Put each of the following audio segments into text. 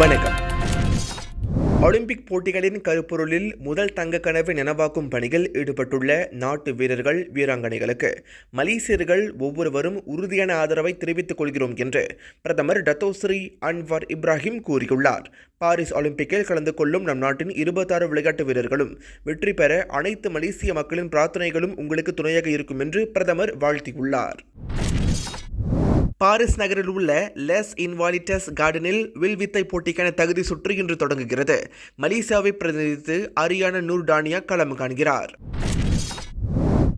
வணக்கம். ஒலிம்பிக் போட்டிகளின் கருப்பொருளில் முதல் தங்க கனவை நனவாக்கும் பணியில் ஈடுபட்டுள்ள நாட்டு வீரர்கள் வீராங்கனைகளுக்கு மலேசியர்கள் ஒவ்வொருவரும் உறுதியான ஆதரவை தெரிவித்துக் கொள்கிறோம் என்று பிரதமர் டத்தோஸ்ரீ அன்வார் இப்ராஹிம் கூறியுள்ளார். பாரிஸ் ஒலிம்பிக்கில் கலந்து கொள்ளும் நம் நாட்டின் இருபத்தாறு விளையாட்டு வீரர்களும் வெற்றி பெற அனைத்து மலேசிய மக்களின் பிரார்த்தனைகளும் உங்களுக்கு துணையாக இருக்கும் என்று பிரதமர் வாழ்த்தியுள்ளார். பாரிஸ் நகரில் உள்ள லெஸ் இன்வாலிட்டஸ் கார்டனில் வில்வித்தை போட்டிக்கான தகுதி சுற்று இன்று தொடங்குகிறது. மலேசியாவை பிரதிநிதித்து அரியான நூர்டானியா களம் காண்கிறார்.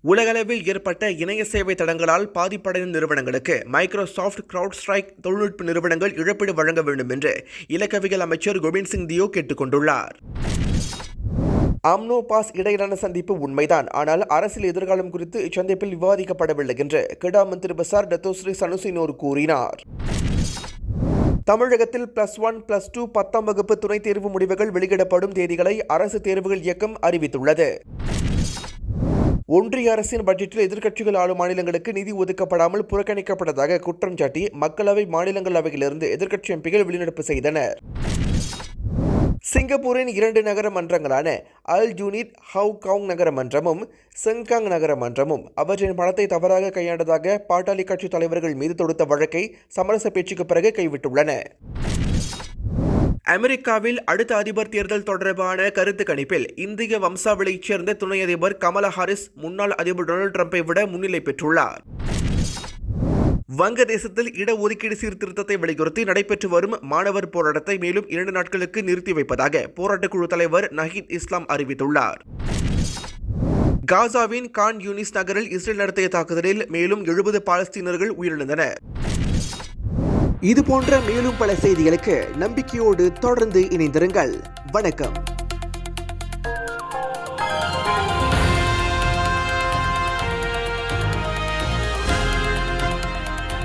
உலகளவில் ஏற்பட்ட இணைய சேவை தடங்களால் பாதிப்படைந்த நிறுவனங்களுக்கு மைக்ரோசாஃப்ட் கிரவுட் ஸ்ட்ரைக் தொழில்நுட்ப நிறுவனங்கள் இழப்பீடு வழங்க வேண்டும் என்று இலக்கவியல் அமைச்சர் கோவிந்த் சிங் தியோ கேட்டுக்கொண்டுள்ளார். அம்னோ பாஸ் இடையிலான சந்திப்பு உண்மைதான். ஆனால் அரசியல் எதிர்காலம் குறித்து இச்சந்திப்பில் விவாதிக்கப்படவில்லை என்று கிடா மந்திரி பசார் டத்தோஸ்ரீ சனுசினோர் கூறினார். தமிழகத்தில் பிளஸ் ஒன் பிளஸ் டூ பத்தாம் வகுப்பு துணைத் தேர்வு முடிவுகள் வெளியிடப்படும் தேதிகளை அரசு தேர்வுகள் இயக்கம் அறிவித்துள்ளது. ஒன்றிய அரசின் பட்ஜெட்டில் எதிர்க்கட்சிகள் ஆளும் மாநிலங்களுக்கு நிதி ஒதுக்கப்படாமல் புறக்கணிக்கப்பட்டதாக குற்றம் சாட்டி மக்களவை மாநிலங்களவையிலிருந்து எதிர்க்கட்சி எம்பிகள் வெளிநடப்பு செய்தனர். சிங்கப்பூரின் இரண்டு நகர மன்றங்களான அல் ஜூனிட் ஹவுகாங் நகர மன்றமும் செங்காங் நகர மன்றமும் அவற்றின் பணத்தை தவறாக கையாண்டதாக பாட்டாளி கட்சி தலைவர்கள் மீது தொடுத்த வழக்கை சமரச பேச்சுக்கு பிறகு கைவிட்டுள்ளன. அமெரிக்காவில் அடுத்த அதிபர் தேர்தல் தொடர்பான கருத்து கணிப்பில் இந்திய வம்சாவளியைச் சேர்ந்த துணை அதிபர் கமலா ஹாரிஸ் முன்னாள் அதிபர் டொனால்டு ட்ரம்ப்பை விட முன்னிலை பெற்றுள்ளார். வங்கதேசத்தில் இடஒதுக்கீடு சீர்திருத்தத்தை வலியுறுத்தி நடைபெற்று வரும் மாணவர் போராட்டத்தை மேலும் இரண்டு நாட்களுக்கு நிறுத்தி வைப்பதாக போராட்டக்குழு தலைவர் நஹீத் இஸ்லாம் அறிவித்துள்ளார். காசாவின் கான் யூனிஸ் நகரில் இஸ்ரேல் நடத்திய தாக்குதலில் மேலும் எழுபது பாலஸ்தீனர்கள் உயிரிழந்தனர். இது போன்ற மேலும் பல செய்திகளுக்கு நம்பிக்கையோடு தொடர்ந்து இணைந்திருங்கள். வணக்கம்.